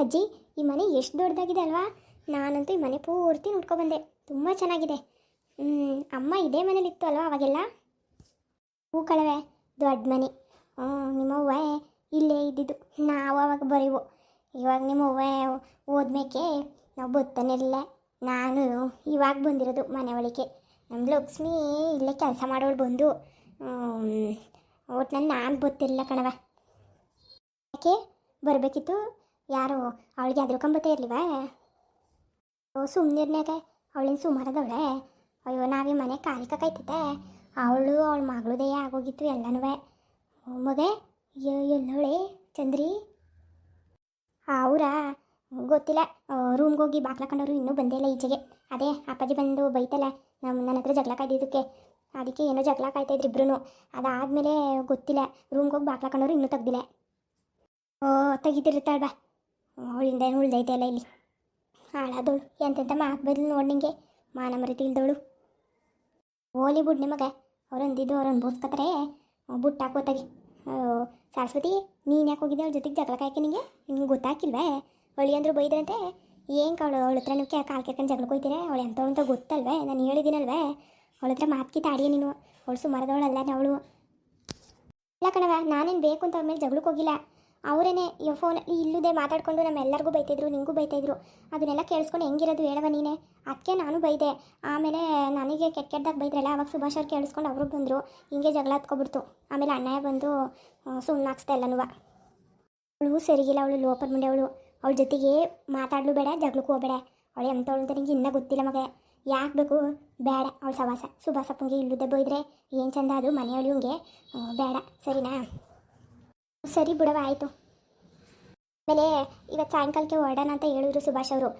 ಅಜ್ಜಿ, ಈ ಮನೆ ಎಷ್ಟು ದೊಡ್ಡದಾಗಿದೆ ಅಲ್ವಾ? ನಾನಂತೂ ಈ ಮನೆ ಪೂರ್ತಿ ನೋಡ್ಕೊಬಂದೆ ತುಂಬ ಚೆನ್ನಾಗಿದೆ. ಅಮ್ಮ ಇದೇ ಮನೇಲಿತ್ತು ಅಲ್ವಾ ಅವಾಗೆಲ್ಲ? ಹೂ ಕಳವೆ, ದೊಡ್ಡ ಮನೆ. ಹ್ಞೂ ನಿಮ್ಮವ್ವ ಇಲ್ಲೇ ಇದ್ದಿದ್ದು. ನಾವು ಅವಾಗ ಬರೀವು. ಇವಾಗ ನಿಮ್ಮವ್ವ ಹೋದ್ಮೇಕೆ ನಾವು ಬತ್ತಾನಿರಲಿಲ್ಲ ನಾನು ಇವಾಗ ಬಂದಿರೋದು ಮನೆ ಒಳಗೆ ನಮ್ಮ ಲಕ್ಷ್ಮಿ ಇಲ್ಲೇ ಕೆಲಸ ಮಾಡೋಳು ಬಂದು. ಒಟ್ನಲ್ಲಿ ನಾನು ಗೊತ್ತಿರಲಿಲ್ಲ ಕಣವ ಯಾಕೆ? ಬರಬೇಕಿತ್ತು? ಯಾರು? ಅವಳಿಗೆ ಅದ್ರಕೊಂಬತ್ತೇ ಇರ್ಲಿವಾ? ಓ ಸುಮ್ಮನಿರ್ನಾಗ ಅವಳಿನ ಸುಮಾರದವಳೆ? ಅಯ್ಯೋ, ನಾವೇ ಮನೆ ಕಾಲಿಕೈತೈತೆ ಅವಳು ಅವಳ ಮಗಳದೇ ಆಗೋಗಿತ್ತು ಎಲ್ಲನೂ ಮಗೆ ಎಲ್ಲೋಳೆ? ಚಂದ್ರಿ? ಅವರ ಗೊತ್ತಿಲ್ಲ. ರೂಮ್ಗೆ ಹೋಗಿ ಬಾಗ್ಲಾಕೊಂಡವರು ಇನ್ನೂ ಬಂದೇ ಇಲ್ಲ ಈಚೆಗೆ. ಅದೇ, ಅಪ್ಪಾಜಿ ಬಂದು ಬೈತಲ್ಲ ನಮ್ಮ ನನ್ನ ಹತ್ರ ಜಗಳ ಕಾಯ್ದಿದ್ದಕ್ಕೆ. ಅದಕ್ಕೆ ಏನೋ ಜಗಳ ಕಾಯ್ತಾಯಿದ್ರು ಇಬ್ರು ಅದಾದಮೇಲೆ ಗೊತ್ತಿಲ್ಲ, ರೂಮ್ಗೆ ಹೋಗಿ ಬಾಗ್ಲಾಕೊಂಡವರು ಇನ್ನೂ ತೆಗ್ದಿಲ್ಲ. ಓ, ತೆಗಿತಿರ್ತಾಳೆ ಬಾ. ಅವಳಿಂದ ಏನು ಉಳ್ದೈತೆ ಅಲ್ಲ ಇಲ್ಲಿ? ಹಾಳಾದವಳು ಎಂತೆಂಥ ಮಾತು ನೋಡಿ ನಿಂಗೆ. ಮಾನ ಮರಿತಿ ಇಲ್ದವಳು ಓಲಿ ನಿಮಗೆ ಅವ್ರು ಅಂದಿದ್ದು ಅವ್ರು ಅನ್ಭವಿಸ್ಕೊತಾರೆ. ಬುಟ್ಟು ಹಾಕೋತಾಗಿ ಸರಸ್ವತಿ, ನೀನು ಯಾಕೆ ಹೋಗಿದ್ದೆ ಅವ್ಳ ಜೊತೆಗೆ ಜಗಳ ಕಾಯ್ಕೆ ನಿಂಗೆ? ನಿಮ್ಗೆ ಗೊತ್ತಾಕಿಲ್ವೇ? ಅವಳಿ ಅಂದ್ರೆ ಬೈದ್ರಂತೆ. ಏನು ಕಾಳು ಅವಳ ಹತ್ರ ನೀವು ಕಾಲು ಕೆರ್ಕೊಂಡು ಜಗಳ ಕೊಯ್ತೀರ ಅವಳು ಎಂಥವಳು ಅಂತ ಗೊತ್ತಲ್ವೇ? ನಾನು ಹೇಳಿದ್ದೀನಲ್ವೇ? ಅವಳ ಹತ್ರ ಮಾತ್ಕಿ ತಾಡಿಯ ನೀನು. ಅವಳು ಸುಮಾರದವಳಲ್ಲ ಅವಳು ಇಲ್ಲ ಕಣವ ನಾನೇನು ಬೇಕು ಅಂತ ಅವ್ರ ಮೇಲೆ ಜಗಳಕ್ಕೆ ಹೋಗಿಲ್ಲ. ಅವರೇನೆ ಫೋನ್ ಇಲ್ಲದೆ ಮಾತಾಡ್ಕೊಂಡು ನಮ್ಮೆಲ್ಲರಿಗೂ ಬೈತಿದ್ರು ನಿಂಗೂ ಬೈತಾಯಿದ್ರು ಅದನ್ನೆಲ್ಲ ಕೇಳಿಸ್ಕೊಂಡು ಹೆಂಗಿರೋದು ಹೇಳವ ನೀನೆ? ಅದಕ್ಕೆ ನಾನು ಬೈದೆ. ಆಮೇಲೆ ನನಗೆ ಕೆಟ್ಟ ಕೆಟ್ಟದಾಗ ಬೈದ್ರಲ್ಲ, ಅವಾಗ ಸುಭಾಷ್ ಅವ್ರು ಕೇಳಿಸ್ಕೊಂಡು ಅವರು ಬಂದರು. ಹಿಂಗೆ ಜಗಳ ಹತ್ಕೊಬಿಡ್ತು. ಆಮೇಲೆ ಅಣ್ಣಯ್ಯ ಬಂದು ಸುಮ್ಮನೆ ಹಾಕ್ಸ್ತಾ ಎಲ್ಲನೂ ಅವಳು ಸರಿಗಿಲ್ಲ, ಅವಳು ಲೋಪರ್ ಮುಂಡೆ ಅವಳು. ಅವಳ ಜೊತೆಗೆ ಮಾತಾಡಲು ಬೇಡ, ಜಗಳಕ್ಕೂ ಹೋಗಬೇಡ. ಅವಳು ಎಂಥವಳು ಅಂತ ನಿಂಗೆ ಇನ್ನೂ ಗೊತ್ತಿಲ್ಲ ಮಗ. ಯಾಕೆ ಬೇಕು? ಬೇಡ, ಅವಳು ಸವಾಸ. ಸುಭಾಸಪ್ಪಂಗೆ ಇಲ್ಲದೆ ಬೈದ್ರೆ ಏನು ಚಂದ ಅದು ಮನೆಯೊಳಗೆ ಬೇಡ. ಸರಿನಾ? ಸರಿ ಬಿಡವ ಆಯಿತು. ಆಮೇಲೆ ಇವತ್ತು ಸಾಯಂಕಾಲಕ್ಕೆ ಹೊರಡೋಣ ಅಂತ ಹೇಳಿದ್ರು ಸುಭಾಷ್ ಅವರು.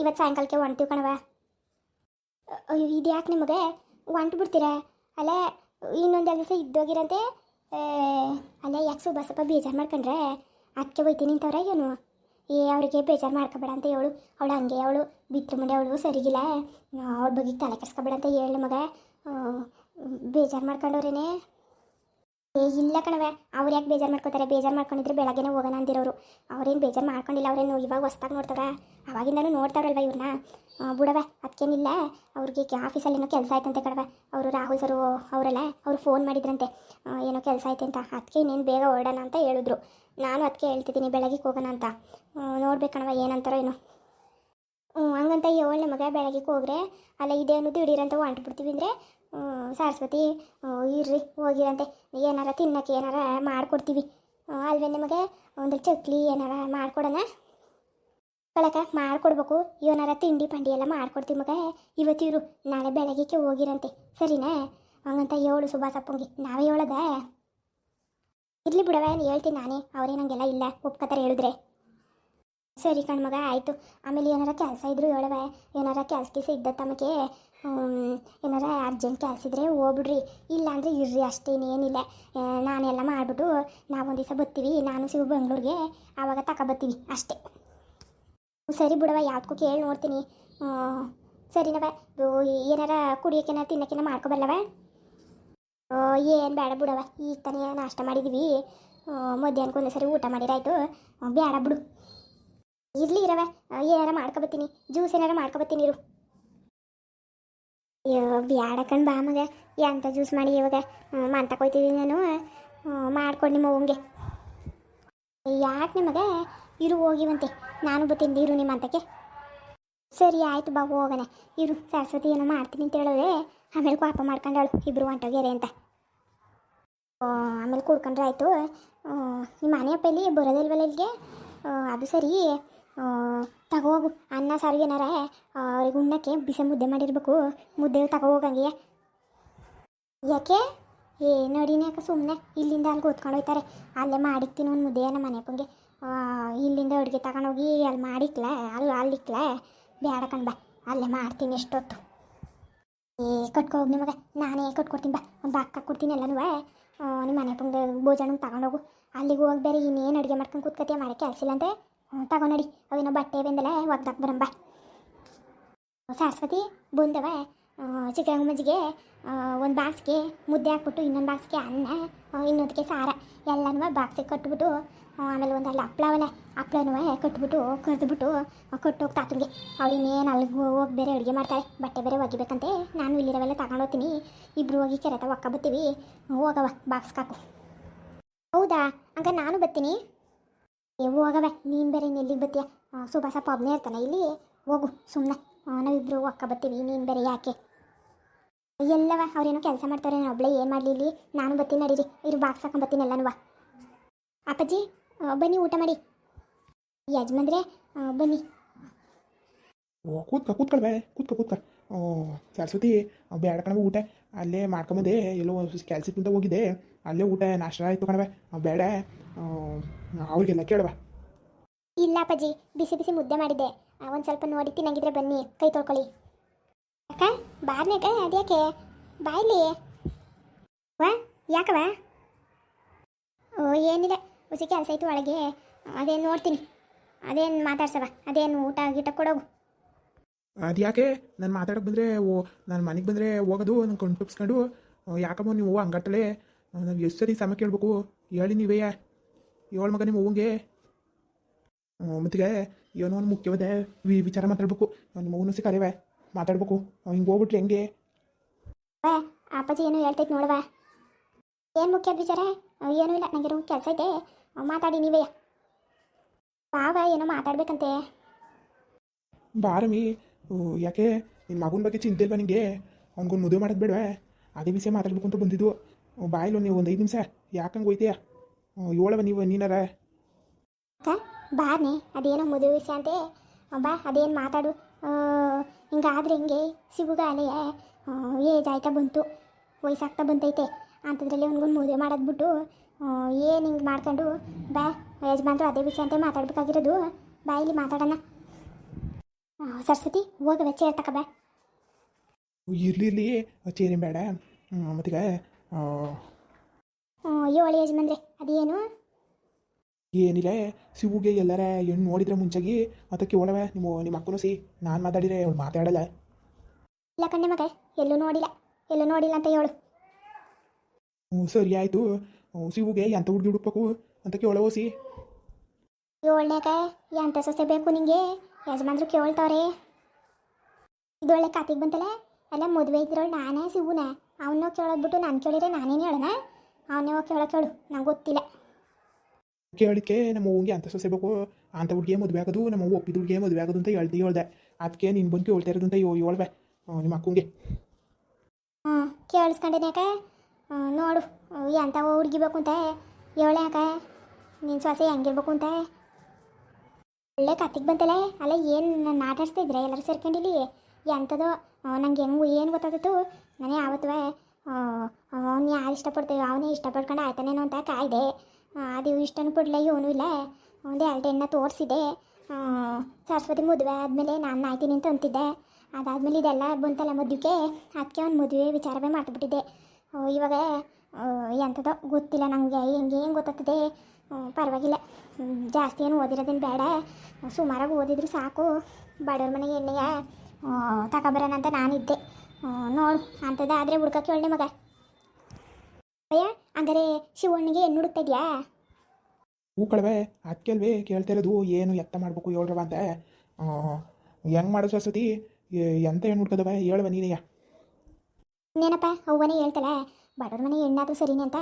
ಇವತ್ತು ಸಾಯಂಕಾಲಕ್ಕೆ ಹೊಂಟೀವಿ ಕಣವ ಇದು ಯಾಕೆ ನಿಮಗೆ? ಹೊಂಟು ಬಿಡ್ತೀರಾ? ಅಲ್ಲೇ ಇನ್ನೊಂದು ಎರಡು ದಿವಸ ಇದ್ದೋಗಿರಂತೆ. ಅಲ್ಲೇ ಅಲ್ಲ ಯಾಕೆ ಸುಭಾಷಪ್ಪ ಬೇಜಾರು ಮಾಡ್ಕೊಂಡ್ರೆ? ಅದಕ್ಕೆ ಹೋಯ್ತೀನಿ ಅಂತವ್ರ ಏನು? ಏ, ಅವರಿಗೆ ಬೇಜಾರು ಮಾಡ್ಕೊಬೇಡ ಅಂತ ಹೇಳು. ಅವಳು ಹಂಗೆ ಅವಳು ಬಿತ್ರ ಮುಂದೆ ಅವಳು ಸರಿಗಿಲ್ಲ. ಅವಳ ಬಗ್ಗೆ ತಲೆ ಕೆಡ್ಸ್ಕೊಬೇಡ ಅಂತ ಹೇಳಿ ಮಗ. ಬೇಜಾರು ಮಾಡ್ಕೊಂಡವ್ರೇನೆ. ಏ, ಇಲ್ಲ ಕಣವೆ ಅವ್ರು ಯಾಕೆ ಬೇಜಾರು ಮಾಡ್ಕೋತಾರೆ? ಬೇಜಾರು ಮಾಡ್ಕೊಂಡಿದ್ರೆ ಬೆಳಗ್ಗೆನೇ ಹೋಗೋಣ ಅಂದಿರೋರು. ಅವ್ರೇನು ಬೇಜಾರು ಮಾಡ್ಕೊಂಡಿಲ್ಲ, ಅವ್ರೇನು ಇವಾಗ ಹೊಸ್ದಾಗಿ ನೋಡ್ತಾರೆ ಅವಾಗಿಂದನೂ ನೋಡ್ತಾರಲ್ವ ಇವ್ರನ್ನ ಬಿಡವೆ ಅದಕ್ಕೇನಿಲ್ಲ ಅವ್ರಿಗೆ ಆಫೀಸಲ್ಲಿ ಏನೋ ಕೆಲಸ ಆಯ್ತಂತೆ ಕಣವೆ ಅವರು ರಾಹುಲ್ ಸರು ಅವರಲ್ಲ, ಅವ್ರು ಫೋನ್ ಮಾಡಿದ್ರಂತೆ. ಏನೋ ಕೆಲಸ ಐತೆ ಅಂತ. ಅದಕ್ಕೆ ಇನ್ನೇನು ಬೇಗ ಹೊರಡೋಣ ಅಂತ ಹೇಳಿದ್ರು. ನಾನು ಅದಕ್ಕೆ ಹೇಳ್ತಿದ್ದೀನಿ ಬೆಳಗ್ಗೆ ಹೋಗೋಣ ಅಂತ. ನೋಡ್ಬೇಕು ಕಣವ ಏನಂತಾರೋ ಏನೋ. ಹ್ಞೂ ಹಂಗಂತ ಏಳನೇ ಮಗ ಬೆಳಗ್ಗೆ ಹೋಗ್ರೆ ಅಲ್ಲ ಇದೇನು ದಿಢೀರಂತ ಹೊಂಟ್ಬಿಡ್ತೀವಿ ಅಂದರೆ ಸರಸ್ವತಿ ಇರ್ರಿ, ಹೋಗಿರಂತೆ. ಏನಾರ ತಿನ್ನಕ್ಕೆ ಏನಾರ ಮಾಡಿಕೊಡ್ತೀವಿ. ಅಲ್ವೇ ನಿಮಗೆ? ಒಂದು ಚಕ್ಲಿ ಏನಾರ ಮಾಡಿಕೊಡೋಣ? ಕಳಕ ಮಾಡಿಕೊಡ್ಬೇಕು. ಏನಾರ ತಿಂಡಿ ಪಂಡಿ ಎಲ್ಲ ಮಾಡ್ಕೊಡ್ತೀವಿ ಮಗ. ಇವತ್ತಿರು ನಾಳೆ ಬೆಳಗ್ಗೆ ಹೋಗಿರಂತೆ. ಸರಿನಾ? ಹಂಗಂತ ಏಳು ಸುಭಾಸಪ್ಪಂಗೆ ನಾವೇ ಹೇಳದ? ಇರ್ಲಿ ಬಿಡವ ಹೇಳ್ತೀನಿ ನಾನೇ. ಅವ್ರೇನಂಗೆಲ್ಲ ಇಲ್ಲ, ಒಪ್ಕೋತಾರೆ ಹೇಳಿದ್ರೆ. ಸರಿ ಕಣ್ಮಗ ಆಯಿತು. ಆಮೇಲೆ ಏನಾರ ಕೆಲಸ ಇದ್ರು ಹೇಳವ ಏನಾರ ಕೆಲಸ ಗಿಸ ಇದ್ದ ತಮಗೆ ಏನಾರ ಅರ್ಜೆಂಟ್ ಕೆಲಸ ಇದ್ರೆ ಹೋಗ್ಬಿಡ್ರಿ. ಇಲ್ಲ ಅಂದರೆ ಇರ್ರಿ ಅಷ್ಟೇ ಆ, ನಾನೆಲ್ಲ ಮಾಡಿಬಿಟ್ಟು ನಾವೊಂದು ದಿವಸ ಬರ್ತೀವಿ. ನಾನು ಸಿಗು ಬೆಂಗಳೂರಿಗೆ. ಆವಾಗ ತಗೊಬರ್ತೀವಿ ಅಷ್ಟೇ. ಸರಿ ಬಿಡವ ಯಾವ್ದಕ್ಕೂ ಕೇಳಿ ನೋಡ್ತೀನಿ. ಸರಿನವ ಏನಾರ ಕುಡಿಯೋಕೆನ ತಿನ್ನೋಕೆನ ಮಾಡ್ಕೊಬಲ್ಲವ? ಏನು ಬೇಡ ಬಿಡವ ಈಗ ತಾನೇ ನಾಷ್ಟ ಮಾಡಿದ್ದೀವಿ ಮಧ್ಯಾಹ್ನಕ್ಕೆ ಒಂದೇ ಸರಿ ಊಟ ಮಾಡಿರಾಯ್ತು. ಬೇಡ ಬಿಡು. ಇರ್ಲಿ ಇರವೆ ಏನಾರ ಮಾಡ್ಕೊಬತ್ತೀನಿ ಜ್ಯೂಸ್ ಏನಾರ ಮಾಡ್ಕೊಬತ್ತೀನಿ ಇರು. ಅಯ್ಯೋ ಬ್ಯಾಡ ಕಣ್ ಬಾ ಮಗ, ಎಂತ ಜ್ಯೂಸ್ ಮಾಡಿ ಇವಾಗ ಮಂತ ಕೊಯ್ತಿದ್ದೀನಿ ನಾನು ಮಾಡ್ಕೊಂಡು ನಿಮ್ಮ ಅವಂಗೆ ಯಾಕೆ ನಿಮಗೆ ಇರು ಹೋಗಿವಂತೆ ನಾನು ಬತ್ತೀನಿ ಇರು ನಿಮ್ಮ ಅಂತಕ್ಕೆ ಸರಿ ಆಯ್ತು ಬಾ ಹೋಗನೆ ಇರು, ಸರಸ್ವತಿ ಏನೋ ಮಾಡ್ತೀನಿ ಅಂತ ಹೇಳಿದ್ರೆ ಆಮೇಲೆ ಪಾಪ ಮಾಡ್ಕೊಂಡಾಳು, ಇಬ್ರು ಹೊಂಟೋಗ್ಯಾರೆ ಅಂತ. ಆಮೇಲೆ ಕುಡ್ಕೊಂಡ್ರೆ ಆಯಿತು ನಿಮ್ಮ ಮನೆಯಪ್ಪ ಇಲ್ಲಿ ಬರೋದಿಲ್ವಲ್ಲ ಇಲ್ಲಿಗೆ? ಅದು ಸರಿ. ತಗೋಗು ಅನ್ನ, ಸಾರು ಏನಾರ ಅವ್ರಿಗೆ ಉಣ್ಣಕ್ಕೆ ಬಿಸಿ ಮುದ್ದೆ ಮಾಡಿರ್ಬೇಕು. ಮುದ್ದೆ ತಗೋಗಂಗೆ ಯಾಕೆ? ಏ ನೋಡಿನ ಯಾಕೆ ಸುಮ್ಮನೆ ಇಲ್ಲಿಂದ ಅಲ್ಲಿ ಕೂತ್ಕೊಂಡು ಹೋಗ್ತಾರೆ ಅಲ್ಲೇ ಮಾಡಿಕ್ತೀನಿ ಒಂದು ಮುದ್ದೆ ನಮ್ಮ ಮನೆಯಪ್ಪಂಗೆ ಇಲ್ಲಿಂದ ಅಡುಗೆ ತಗೊಂಡೋಗಿ ಅಲ್ಲಿ ಮಾಡಿಕ್ಲ ಅಲ್ಲಿ ಅಲ್ಲಿಕ್ಲ ಬೇಡ ಕಣ್ ಬಾ. ಅಲ್ಲೇ ಮಾಡ್ತೀನಿ ಎಷ್ಟೊತ್ತು. ಏ, ಕಟ್ಕೊ ಹೋಗಿ ನಿಮಗೆ. ನಾನೇ ಕಟ್ಕೊಡ್ತೀನಿ ಬಾ. ಒಂದು ಬಾಕ್ ಕೊಡ್ತೀನಿ ಎಲ್ಲನೂ. ನಿಮ್ಮ ಮನೆ ಪಂಗೆ ಭೋಜನ ತಗೊಂಡೋಗು ಅಲ್ಲಿಗೆ ಹೋಗಿ ಬೇರೆ ಇನ್ನೇನು ಅಡುಗೆ ಮಾಡ್ಕೊಂಡು ಕೂತ್ಕತ್ತೆ ಮಾಡೋಕ್ಕೆ ಕೆಲಸ ಇಲ್ಲ ಅಂತೆ ತಗೊಂಡಡಿ ಅವೇನೋ ಬಟ್ಟೆ ಬೆಂದಲ್ಲ ಒಗ್ದಾಕ್ ಬರಂಬ ಸರಸ್ವತಿ, ಬಂದವ ಮಜ್ಜಿಗೆ ಒಂದು ಬಾಕ್ಸ್ಗೆ ಮುದ್ದೆ ಹಾಕ್ಬಿಟ್ಟು ಇನ್ನೊಂದು ಬಾಕ್ಸ್ಗೆ ಅನ್ನ ಇನ್ನೊಂದಕ್ಕೆ ಸಾರ. ಎಲ್ಲನೂ ಬಾಕ್ಸಿಗೆ ಕಟ್ಬಿಟ್ಟು ಆಮೇಲೆ ಒಂದು ಅಲ್ಲಿ ಹಪ್ಳವಲ್ಲ ಹಪ್ಳನೂ ಕಟ್ಬಿಟ್ಟು, ಕರೆದ್ಬಿಟ್ಟು ಕೊಟ್ಟು ಹೋಗಿ ತಾತನಿಗೆ. ಅವಳು ಇನ್ನೇನು ಅಲ್ಲಿಗೆ ಹೋಗಿ ಬೇರೆ ಅಡುಗೆ ಮಾಡ್ತಾಳೆ. ಬಟ್ಟೆ ಬೇರೆ ಒಗಿಬೇಕಂತೆ. ನಾನು ಇಲ್ಲಿರೋವೆಲ್ಲ ತಗೊಂಡು ಹೋಗ್ತೀನಿ. ಇಬ್ಬರು ಹೋಗಿ ಕೆರೆತ ಒಕ್ಕ ಬತ್ತೀವಿ ಹೋಗವ ಬಾಕ್ಸ್ ಕಾಕು. ಹೌದಾ? ಹಂಗ ನಾನು ಬರ್ತೀನಿ ಏ ಬೇ ನೀನು ಬೇರೆ ಎಲ್ಲಿಗೆ ಬತ್ತೀಯ ಸುಭಾಸ ಒಬ್ಬನೇ ಇರ್ತಾನೆ ಇಲ್ಲಿ ಹೋಗು ಸುಮ್ಮನೆ ನಾವಿಬ್ಬರು ಅಕ್ಕ ಬತ್ತೀವಿ ನೀನು ಬೇರೆ ಯಾಕೆ? ಎಲ್ಲವ, ಅವ್ರೇನೋ ಕೆಲಸ ಮಾಡ್ತಾರೆ ನಾನು ಒಬ್ಳೆ ಏನು ಮಾಡಲಿ ಇಲ್ಲಿ? ನಾನು ಬತ್ತೀನಿ ನಡೀರಿ. ಇರು ಬಾಕ್ಸ್ ಹಾಕೊಂಡು ಬರ್ತೀನಿ ಎಲ್ಲನೂ ಅಪ್ಪಾಜಿ ಬನ್ನಿ, ಊಟ ಮಾಡಿ. ಯಜಮಾನ್ರೆ ಬನ್ನಿ. ಕೂತ್ಕ ಕೂತ್ಕೊಳ್ಬೇ ಕೂತ್ಕ ಕೂತ್ಕ. ಸರಸ್ವತಿ ಬೇಡ ಕಣವೆ ಊಟ. ಅಲ್ಲೇ ಮಾಡ್ಕೊಂಬಂದೆ ಎಲ್ಲೋ ಕೆಲಸಕ್ಕಿಂತ ಹೋಗಿದ್ದೆ. ಅಲ್ಲೇ ಊಟ, ನಾಷ್ಟ ಆಯಿತು ಕಣವೆ ಬೇಡ ಅವ್ರಿಗೆಲ್ಲ ಕೇಳುವ ಇಲ್ಲ ಅಪ್ಪಾಜಿ, ಬಿಸಿ ಬಿಸಿ ಮುದ್ದೆ ಮಾಡಿದ್ದೆ. ಒಂದು ಸ್ವಲ್ಪ ನೋಡಿ ತಿನ್ನಂಗಿದ್ರೆ ಬನ್ನಿ. ಕೈ ತೊಳ್ಕೊಳ್ಳಿ. ಅಕ್ಕ ಬಾರ್ನಾಗ ಅದ್ಯಾಕೆ? ಬಾಯ್ಲಿ ವಾ ಯಾಕವ ಓ, ಏನಿಲ್ಲ. ಹುಸಿ ಕೆಲಸ ಆಯಿತು ಒಳಗೆ. ಅದೇನು ನೋಡ್ತೀನಿ. ಅದೇನು ಮಾತಾಡ್ಸವ ಅದೇನು ಊಟ, ಗೀಟ ಕೊಡೋಗು. ಅದು ಯಾಕೆ? ನಾನು ಮಾತಾಡೋಕೆ ಬಂದರೆ ಓ ನಾನು ಮನೆಗೆ ಬಂದರೆ ಹೋಗೋದು ನನ್ನ ಕಣ್ಣು ತುಪ್ಸ್ಕೊಂಡು ಯಾಕಮ್ಮ ನೀವು ಹಂಗಟ್ಟಲೆ? ನಾವು ಎಷ್ಟು ಸರಿ ಸಮ ಕೇಳಬೇಕು? ಹೇಳಿ ನೀವೇ. ಏಳು ಮಗ ನಿಮ್ಮ ಹೂವಂಗೆ ಮತ್ತಿಗೆ ಏನೋ ಒಂದು ಮುಖ್ಯವಾದ ವಿ ವಿಚಾರ ಮಾತಾಡಬೇಕು. ನಿಮ್ಮ ಹೂವನ್ನ ಸಿ ಕರೆವೆ ಮಾತಾಡ್ಬೇಕು. ಹಿಂಗೆ ಹೋಗ್ಬಿಟ್ರೆ ಹೆಂಗೆ? ಅಪ್ಪಾಜಿ ಏನೋ ಹೇಳ್ತೈತೆ ನೋಡುವ. ಏನು ಮುಖ್ಯ ವಿಚಾರ? ಏನೂ ಇಲ್ಲ ನನಗೆ ಕೆಲಸ ಐತೆ. ಮಾತಾಡಿ ನೀವೇ. ಬಾವ ಏನೋ ಮಾತಾಡ್ಬೇಕಂತೆ. ಬಾರಮಿ ಯಾಕೆ? ನಿನ್ನ ಮಗನ ಬಗ್ಗೆ ಚಿಂತೆ ಇಲ್ವಾ ನಿಂಗೆ? ಅವ್ನಿಗೊಂದು ಮದುವೆ ಮಾಡೋದು ಬೇಡವೆ? ಅದೇ ವಿಷಯ ಮಾತಾಡ್ಬೇಕು ಅಂತ ಬಂದಿದ್ದು. ಬಾಯಿಲು ನೀವು ಒಂದು ಐದು ನಿಮಿಷ? ಯಾಕಂಗೆ ಹೋಯ್ತೀಯಾ? ಏಳವ ನೀವು ನೀನಾರ? ಅಕ್ಕ ಅದೇನೋ ಮದುವೆ ವಿಷಯ ಅಂತೆ. ಬಾ, ಅದೇನು ಮಾತಾಡು. ಹಿಂಗಾದ್ರೆ ಹಿಂಗೆ ಸಿಗುಗಾಲೆಯ ಏಜ್ ಆಯ್ತಾ ಬಂತು, ವಯಸ್ಸಾಗ್ತಾ ಬಂತೈತೆ. ಅಂಥದ್ರಲ್ಲಿ ಅವ್ನಿಗೊಂದು ಮದುವೆ ಮಾಡೋದು ಬಿಟ್ಟು ಏನು ಹಿಂಗೆ ಮಾಡ್ಕೊಂಡು, ಬಾ, ಯಜಮಾನ್ರು ಅದೇ ವಿಷಯ ಅಂತ ಮಾತಾಡ್ಬೇಕಾಗಿರೋದು. ಬಾ ಇಲ್ಲಿ ಮಾತಾಡೋಣ. ಸರಸ್ವತಿ ಹೋಗವೆ ಚೇರ್ ತಕ ಬಾ ಇರಲಿ ಇರಲಿ ಚೇರಿ ಬೇಡ. ಮತ್ತೀಗ ಏಳು ಏಜ್ ಯಜಮಾನ್ರೆ ಅದೇನು? ಏನಿಲ್ಲ ಶಿವುಗೆ ಎಲ್ಲರ ಹೆಣ್ಣು ನೋಡಿದ್ರೆ ಮುಂಚಾಗಿ ಅದಕ್ಕೆ ಒಳವೆ ನಿಮ್ಮ ನಿಮ್ಮ ಅಕ್ಕನೂ ಸಿ ನಾನು ಮಾತಾಡಿದ್ರೆ ಅವ್ಳು ಮಾತಾಡಲ್ಲ. ಇಲ್ಲ ಕಣ್ಣೆ ಮಗ ಎಲ್ಲೂ ನೋಡಿಲ್ಲ ಎಲ್ಲೂ ನೋಡಿಲ್ಲ ಅಂತ ಹೇಳು. ಹ್ಞೂ ಸರಿ ಆಯಿತು. ಶಿವುಗೆ ಎಂತ ಹುಡುಗಿ ಹುಡುಕ್ಬೇಕು ಅಂತ ಕೇಳೋಸಿ ಏಳನೇಕ ಎಂತ ಸೊಸೆ ಬೇಕು ನಿಂಗೆ? ಯಜಮಾನ್ರು ಕೇಳ್ತಾವ್ರೆ. ಇದೊಳ್ಳೆ ಕಾತಿಗೆ ಬಂತಲ್ಲ ಅಲ್ಲ ಮದುವೆ ಇದ್ರೊಳು ನಾನೇ ಸಿಗುನ. ಅವನ್ನ ಕೇಳೋದು ಬಿಟ್ಟು ನಾನು ಕೇಳಿದ್ರೆ ನಾನೇನು ಹೇಳೋಣ? ಅವನೇ ಕೇಳ ಕೇಳೋ ನಂಗೆ ಗೊತ್ತಿಲ್ಲ. ಕೇಳಿಕೆ ನಮ್ಮ ಅವ್ವಂಗೆ ಅಂತ ಸೊಸೆ ಬೇಕು. ಅಂಥ ಹುಡುಗಿಯ ಮದುವೆ ಆಗೋದು ನಮ್ಮ ಅವ್ವ ಒಪ್ಪಿದ ಹುಡುಗಿಯ ಮದುವೆ ಆಗೋದು ಅಂತ ಹೇಳ್ದೆ ಹೇಳ್ದೆ. ಅದಕ್ಕೆ ನೀನು ಬಂದು ಕೇಳ್ತಾ ಇರೋದು ಅಂತ ಯೋ ಹೇಳ್ಬೆ ನಿಮ್ಮ ಅಕ್ಕಂಗೆ. ಹ್ಞೂ ಕೇಳಿಸ್ಕೊಂಡಿನ್ಯಾಕ ನೋಡು ಎಂಥ ಹುಡುಗಿ ಬೇಕು ಅಂತ. ಹೇಳ ಯಾಕೆ? ನಿನ್ನ ಸೊಸೆ ಹೆಂಗಿರ್ಬೇಕು ಅಂತ. ಒಳ್ಳೆ ಕತ್ತಿಗೆ ಬಂತಲ್ಲ ಅಲ್ಲ ಏನು ನಾನು ಆಟಾಡಿಸ್ತಿದ್ರೆ ಎಲ್ಲರೂ ಸೇರ್ಕೊಂಡಿಲಿ ಎಂಥದೋ ನಂಗೆ ಹೆಂಗು ಏನು ಗೊತ್ತಾಗಿತ್ತು ನಾನೇ ಯಾವತ್ತೂ ಅವನು ಯಾರು ಇಷ್ಟಪಡ್ತೇವೆ ಅವನೇ ಇಷ್ಟಪಡ್ಕೊಂಡು ಆಯ್ತಾನೇನೋ ಅಂತ ಕಾಯ್ದೆ. ಅದು ಇಷ್ಟನೂ ಕೊಡಲ ಇವನು ಇಲ್ಲ. ಒಂದು ಎರಡು ಹೆಣ್ಣ ತೋರಿಸಿದೆ. ಸರಸ್ವತಿ ಮದುವೆ ಆದಮೇಲೆ ನಾನು ಆಯ್ತೀನಿ ಅಂತ ಅಂತಿದ್ದೆ. ಅದಾದಮೇಲೆ ಇದೆಲ್ಲ ಬಂತಲ್ಲ ಮದುವೆಗೆ? ಅದಕ್ಕೆ ಅವ್ನು ಮದುವೆ ವಿಚಾರವೇ ಮಾಡಿಬಿಟ್ಟಿದ್ದೆ. ಇವಾಗ ಎಂಥದೋ ಗೊತ್ತಿಲ್ಲ ನನಗೆ ಹೆಂಗೆ ಏನು ಗೊತ್ತಾಗ್ತದೆ? ಪರವಾಗಿಲ್ಲ. ಜಾಸ್ತಿ ಏನು ಓದಿರೋದೇನು ಬೇಡ. ಸುಮಾರಾಗಿ ಓದಿದ್ರು ಸಾಕು. ಬಡವ್ರ ಮನೆಗೆ ಎಣ್ಣೆಯ ತಗೊಬರೋಣ ಅಂತ ನಾನಿದ್ದೆ. ಇದ್ದೆ ನೋಡು ಅಂಥದ್ದು ಆದರೆ ಹುಡ್ಕಕ್ಕೆ ಒಳ್ಳೆ ಮಗ. ಅಯ್ಯ ಅಂದರೆ ಶಿವಣ್ಣಿಗೆ ಹೆಣ್ಣು ಹುಡುಕ್ತಾ ಇದೆಯಾ? ಕಳವೆ ಅಕ್ಕಲ್ವೇ ಕೇಳ್ತಾ ಇರೋದು ಏನು ಎತ್ತ ಮಾಡಬೇಕು ಹೇಳ್ರವ ಅಂತ. ಹೆಂಗೆ ಮಾಡೋ ಸರಸ್ವತಿ? ಎಂತ ಹೆಣ್ಣು ಹುಡ್ಕದವ? ಹೇಳುವ ನೀನೆಯ. ಇನ್ನೇನಪ್ಪ ಅವ್ವನೇ ಹೇಳ್ತಲ್ಲ ಬಡವ್ರ ಮನೆ ಎಣ್ಣಾದ್ರೂ ಸರಿನೇ ಅಂತ.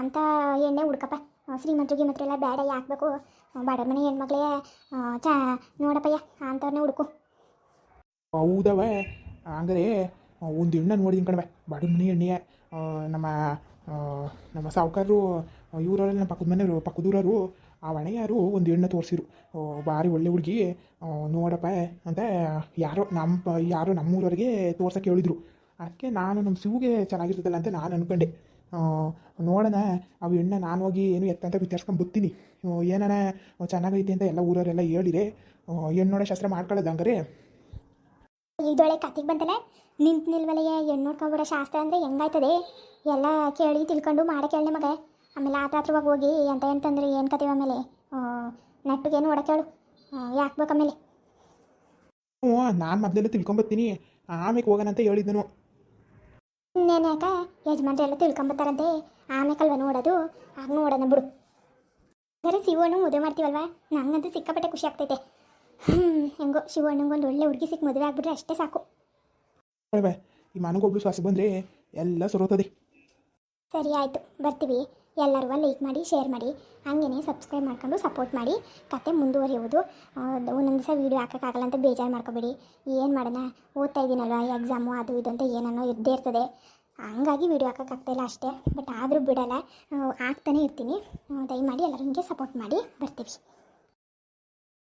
ಅಂತ ಎಣ್ಣೆ ಹುಡ್ಕಪ್ಪ. ಆ, ಶ್ರೀಮಂತರು ಗಿಮಂತರು ಎಲ್ಲ ಬೇಡ ಯಾಕಬೇಕು ಬಡ ಮನೆ ಹೆಣ್ಮಕ್ಳೇ ಚ ನೋಡಪ್ಪಯ್ಯ ಅಂಥವ್ರನ್ನೇ ಹುಡುಕು. ಹೌದವೇ ಹಂಗಾರೆ ಒಂದು ಹೆಣ್ಣ ನೋಡಿದೀನಿ ಕಣವೆ ಬಡ ಮನೆ ಎಣ್ಣೆ ನಮ್ಮ ನಮ್ಮ ಸಾವುಕಾರರು ಇವರೆಲ್ಲ ನಮ್ಮ ಪಕ್ಕದ ಮನೆಯವರು ಪಕ್ಕದೂರವರು ಆ ಒಣೆಯಾರು ಒಂದು ಹೆಣ್ಣು ತೋರಿಸಿರು. ಭಾರಿ ಒಳ್ಳೆ ಹುಡುಗಿ. ನೋಡಪ್ಪ ಅಂತ ಯಾರೋ ನಮ್ಮ ಯಾರೋ ನಮ್ಮೂರವ್ರಿಗೆ ತೋರ್ಸಕ್ಕೆ ಹೇಳಿದ್ರು. ಅದಕ್ಕೆ ನಾನು ನಮ್ಮ ಸಿವುಗೆ ಚೆನ್ನಾಗಿರ್ತದಲ್ಲ ಅಂತ ನಾನು ಅನ್ಕೊಂಡೆ. ಆ, ನೋಡೋಣ ಅವು ಎಣ್ಣೆ ನಾನು ಹೋಗಿ ಏನು ಎತ್ತ ಅಂತ ವಿಚಾರಿಸ್ಕೊಂಡು ಬರ್ತೀನಿ ಏನಾನ ಚೆನ್ನಾಗೈತೆ ಅಂತ ಎಲ್ಲ ಊರವರೆಲ್ಲ ಹೇಳಿರಿ. ಹೆಣ್ಣೋಡ ಶಾಸ್ತ್ರ ಮಾಡ್ಕೊಳ್ಳೋದು ಹಂಗಾರೆ? ಇದೊಳೆ ಕತ್ತಿಗೆ ಬಂತಲ್ಲ ನಿಂತು ನಿಲ್ವಲೆಯ ಹೆಣ್ಣು ನೋಡ್ಕೊಂಬಿಡೋ ಶಾಸ್ತ್ರ ಅಂದರೆ ಹೆಂಗಾಯ್ತದೆ? ಎಲ್ಲ ಕೇಳಿ ತಿಳ್ಕೊಂಡು ಮಾಡೋ ಕೇಳಿ ಮಗ. ಆಮೇಲೆ ಆತ ಹತ್ರವಾಗಿ ಹೋಗಿ ಅಂತ ಏನು ಕತೀವಿ ಆಮೇಲೆ? ನಟ್ಟಿಗೇನು ಹೇಳು ಯಾಕೆ ಬೇಕು ಆಮೇಲೆ? ಹ್ಞೂ ನಾನು ಮೊದಲೆಲ್ಲ ತಿಳ್ಕೊಂಬರ್ತೀನಿ ಆಮೇಲೆ ಹೋಗೋಣ ಅಂತ ಹೇಳಿದ್ದನು ಇನ್ನೇನು ಯಜಮಾನ್ರೆಲ್ಲ ಯಜಮಾನ್ರು ಎಲ್ಲ ತಿಳ್ಕೊಂಬತ್ತಾರಂತೆ. ಆಮೇಲೆ ನೋಡೋದು? ಆಗ ನೋಡೋಣ ಬಿಡು. ಬೇರೆ ಶಿವಣ್ಣ ಮದುವೆ ಮಾಡ್ತೀವಲ್ವಾ? ನಂಗಂತೂ ಸಿಕ್ಕಾಪಟ್ಟೆ ಖುಷಿ ಆಗ್ತೈತೆ. ಹ್ಞೂ ಹೆಂಗೋ ಶಿವಣ್ಣಂಗೆ ಒಂದು ಒಳ್ಳೆ ಹುಡುಗಿ ಸಿಕ್ಕ ಮದುವೆ ಆಗ್ಬಿಟ್ರೆ ಅಷ್ಟೇ ಸಾಕು. ಈ ಮನೆಗೊಬ್ಳು ಶ್ವಾಸ ಬಂದರೆ ಎಲ್ಲ ಸರೋತದೆ ಸರಿ ಆಯಿತು. ಬರ್ತೀವಿ. ಎಲ್ಲರೂ ಲೈಕ್ ಮಾಡಿ, ಶೇರ್ ಮಾಡಿ, ಹಂಗೇನೆ ಸಬ್ಸ್ಕ್ರೈಬ್ ಮಾಡ್ಕೊಂಡು ಸಪೋರ್ಟ್ ಮಾಡಿ, ಕತೆ ಮುಂದುವರಿಯುವುದು. ಒಂದೊಂದು ದಿವಸ ವೀಡಿಯೋ ಹಾಕೋಕ್ಕಾಗಲ್ಲ ಅಂತ ಬೇಜಾರು ಮಾಡ್ಕೋಬೇಡಿ. ಏನು ಮಾಡೋಣ? ಓದ್ತಾ ಇದ್ದೀನಲ್ವ ಎಕ್ಸಾಮು ಅದು ಇದು ಅಂತ ಏನನ್ನೋ ಇದ್ದೇ ಇರ್ತದೆ. ಹಂಗಾಗಿ ವೀಡಿಯೋ ಹಾಕೋಕ್ಕಾಗ್ತಾಯಿಲ್ಲ ಅಷ್ಟೇ. ಬಟ್ ಆದರೂ ಬಿಡೋಲ್ಲ. ಆಗ್ತಾನೆ ಇರ್ತೀನಿ. ದಯಮಾಡಿ ಎಲ್ಲರೂ ಹಿಂಗೆ ಸಪೋರ್ಟ್ ಮಾಡಿ. ಬರ್ತೀವಿ.